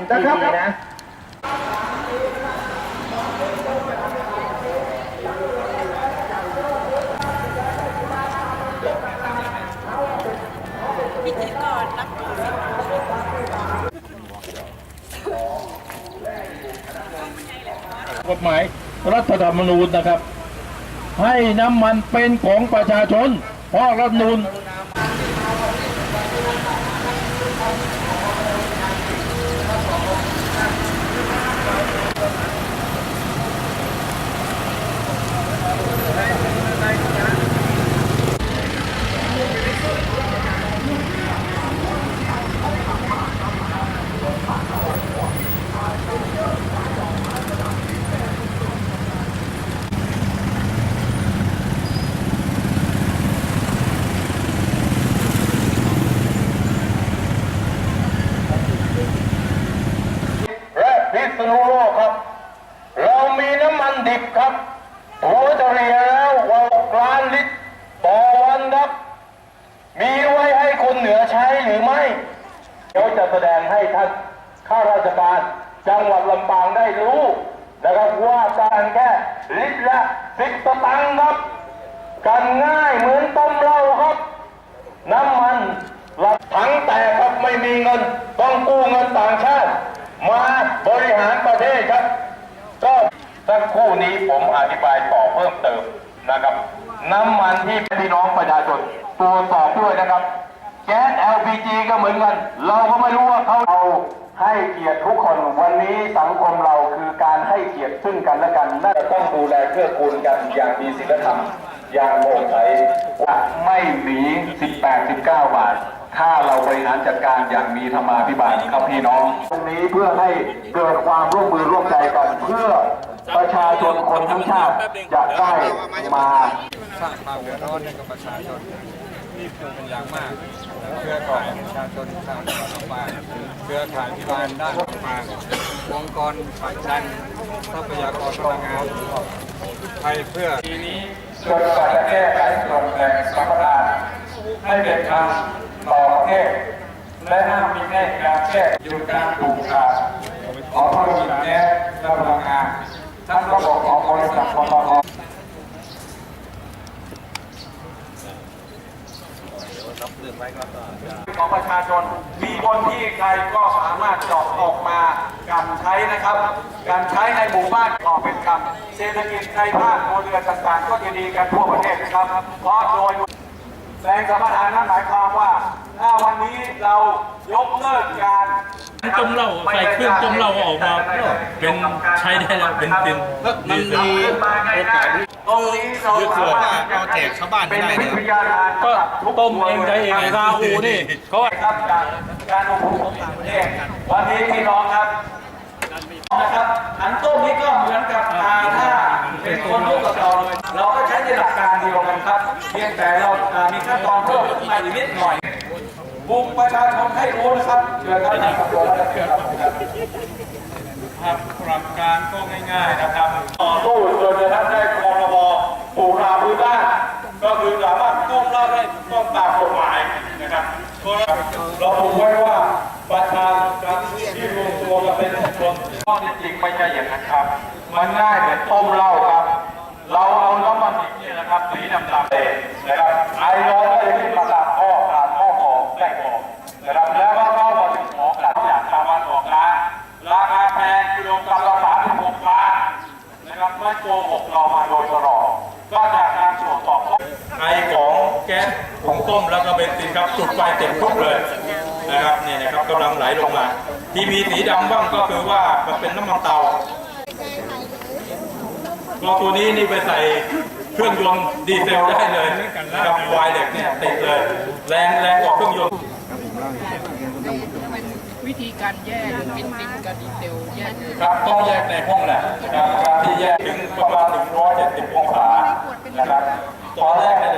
NTT นะพิธีกรรับผิดกฎหมายรัฐธรรมนูญนะครับ ให้น้ำมันเป็นของประชาชนเพราะรัฐธรรมนูญ และ พิษณุโลกครับ เรามีน้ำมันดิบครับถัวเฉลี่ยแล้วว่าล้านลิตรต่อวันครับ มีไว้ให้คนเหนือใช้หรือไม่เดี๋ยวจะแสดงให้ท่านข้าราชการ จังหวัดลำปางได้รู้นะครับว่าการแค่ลิตรละสิบตังค์ครับ กันง่ายเหมือนต้มเหล้าครับ สักคู่นี้ผมอธิบายต่อเพิ่มเติมนะครับ น้ำมันที่พี่น้องประชาชนตรวจสอบด้วยนะครับแก๊ส LPG ก็เหมือนกัน เราก็ไม่รู้ว่าเขาเอาให้เกียรติทุกคนวันนี้สังคมเราคือการให้เกียรติซึ่งกันและกันน่าจะต้องดูแลเกื้อกูลกันอย่างมีศีลธรรม อย่างโปร่งใสว่าไม่หนี 18 19 บาท ถ้าเราบริหารจัดการอย่างมีธรรมาภิบาลครับพี่น้อง ตรงนี้เพื่อให้เกิดความร่วมมือร่วมใจกันเพื่อ ประชาชนคนทั้งชาติจะได้มาสร้างความเดือดร้อนให้กับประชาชนนี่เป็นอย่างมากเครือข่ายประชาชนชาวจังหวัดลำปางเครือข่ายพิบาลด้านลำปางองค์กรผลักดันทรัพยากรพลังงานไทยเพื่อปีนี้จนกว่าจะแก้ไขตรงแหล่งสัมปทานให้เป็นธรรมต่อประเทศและห้ามมีแง่การแก้ยุดการปลูกขาดของธุรกิจแก๊สและพลังงาน ทั้งระบบของบริษัทปตทของประชาชนมีบนที่ใครก็สามารถเจาะออกมาการใช้นะครับ การใช้ในหมู่บ้านก็เป็นกรรมเศรษฐกิจในภาคโรงเรือต่างๆ ก็จะดีกันทั่วประเทศนะครับเพราะโดยแรงสมปทานนั้นหมายความว่าถ้าวันนี้เรา ยกเลิกการต้มเหล้าใส่เครื่องต้มเหล้าออกมาเป็นใช้ได้แล้วเป็นเป็นดีเซลตรงนี้เราสามารถเอาแจกชาวบ้านเป็นได้วิเนี่ยทยาทานก็ต้มเองได้เองซาอูนี่เขาครับจากการลงทุนของต่างประเทศวันนี้พี่น้องครับนะครับอันต้มนี้ก็เหมือนกับอาถ้าเป็นคนลูกกับเราเลยเราก็ใช้ในหลักการเดียวกันครับ เพียงแต่เราอ่ามีขั้นตอนเพิ่มขึ้นมาอีกนิดหน่อย บุงประชาชนให้รู้นะครับเชิญท่านนายกตัวแล้วนะครับครับหลักการก็ง่ายๆนะครับต่อสู้จนกระทั่งได้คอรบปลูกนาพื้นบ้านก็คือสามารถต้มเล้าได้ต้องตามกฎหมายนะครับเราผูกไว้ว่าประชาชนที่รวมตัวกันเป็นชนข้อท็จจริงไม่ใช่อย่างนั้นครับ มันง่ายเหมือนต้มเหล้าครับ เราเอาน้ำมันนี่นะครับสีดำๆเลยนะครับไอร้อนก็จะขึ้นมาตา มาโดยตลอดก็จากการตรวจสอบข้อไอของแก๊สของต้มแล้วก็เบนซินครับจุดไฟเต็มทุกเลยนะครับนี่นะครับกำลังไหลลงมา ที่มีสีดำบ้างก็คือว่ามันเป็นน้ำมันเตาก็ตัวนี้นี่ไปใส่เครื่องยนต์ดีเซลได้เลยนะครับไวเด็กเนี่ยติดเลย แรงแรงกว่าเครื่องยนต์ ธีการแยกเป็นติงกับดีเทลแยกครับต้องแยกในห้องแหละนะครับการที่แยกถึงประมาณ170องศานะครับตอนแรกเนี่ย